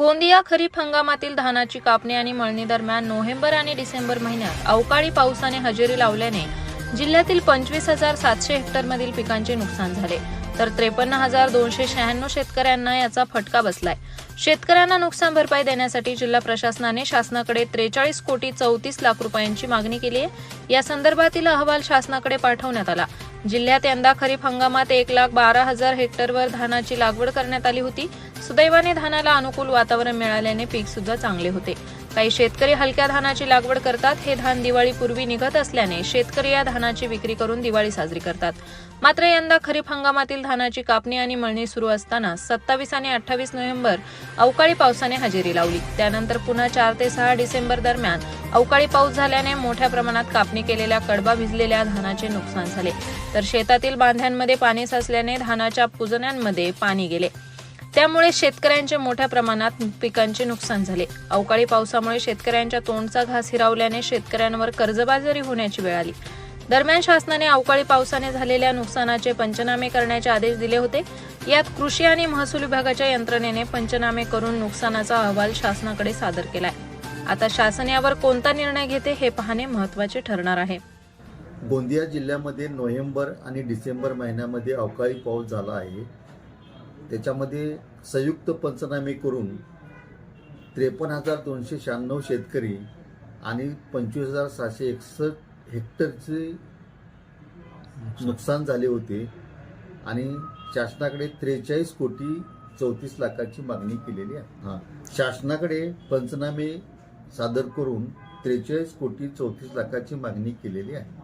गोंदिया खरीप हंगामातील धानाची कापणी आणि मळणी दरम्यान नोव्हेंबर आणि डिसेंबर महिन्यात अवकाळी पावसाने हजेरी लावल्याने जिल्ह्यातील पंचवीस हजार सातशे हेक्टरमधील पिकांचे नुकसान झाले. तर त्रेपन्न हजार दोनशे शहाण्णव शेतकऱ्यांना याचा फटका बसलाय. शेतकऱ्यांना नुकसान भरपाई देण्यासाठी जिल्हा प्रशासनाने शासनाकडे त्रेचाळीस कोटी चौतीस लाख रुपयांची मागणी केली आहे. या संदर्भातील अहवाल शासनाकडे पाठवण्यात आला. जिल्ह्यात यंदा खरीप हंगामात एक लाख बारा हजार हेक्टरवर धानाची लागवड करण्यात आली होती. सुदैवाने धानाला अनुकूल वातावरण मिळाल्याने पीक सुद्धा चांगले होते. काही शेतकरी हलक्या धानाची लागवड करतात. हे धान दिवाळीपूर्वी निघत असल्याने शेतकरी या धानाची विक्री करून दिवाळी साजरी करतात. मात्र यंदा खरीप हंगामातील धानाची कापणी आणि मळणी सुरू असताना सत्तावीस आणि अठ्ठावीस नोव्हेंबर अवकाळी पावसाने हजेरी लावली. त्यानंतर पुन्हा चार ते सहा डिसेंबर दरम्यान अवकाळी पाऊस झाल्याने मोठ्या प्रमाणात कापणी केलेल्या कडबा भिजलेल्या धानाचे नुकसान झाले. तर शेतातील बांध्यांमध्ये पाणी साचल्याने धानाच्या पुजण्यांमध्ये पाणी गेले. त्यामुळे शेतकऱ्यांचे मोठ्या प्रमाणात पिकांचे नुकसान झाले. अवकाळी पावसामुळे शेतकऱ्यांच्या तोंडचा घास हिरावल्याने शेतकऱ्यांवर कर्जबाजारी होण्याची वेळ आली. दरम्यान शासनाने अवकाळी पावसाने झालेल्या नुकसानाचे पंचनामे करण्याचे आदेश दिले होते. यात कृषी आणि महसूल विभागाच्या यंत्रणेने पंचनामे करून नुकसानाचा अहवाल शासनाकडे सादर केलाय. आता शासन यावर कोणता निर्णय घेते हे पाहणे महत्त्वाचे ठरणार आहे. गोंदिया जिल्ह्यामध्ये नोव्हेंबर आणि डिसेंबर महिन्यामध्ये अवकाळी पाऊस झाला आहे. त्याच्यामध्ये संयुक्त पंचनामे करून त्रेपन्न हजार दोनशे शहाण्णव शेतकरी आणि पंचवीस हजार सहाशे एकसष्ट हेक्टरचे नुकसान झाले होते. आणि शासनाकडे त्रेचाळीस कोटी चौतीस लाखाची मागणी केलेली आहे. हां. शासनाकडे पंचनामे सादर करून त्रेचाळीस कोटी चौतीस लाखाची मागणी केलेली आहे.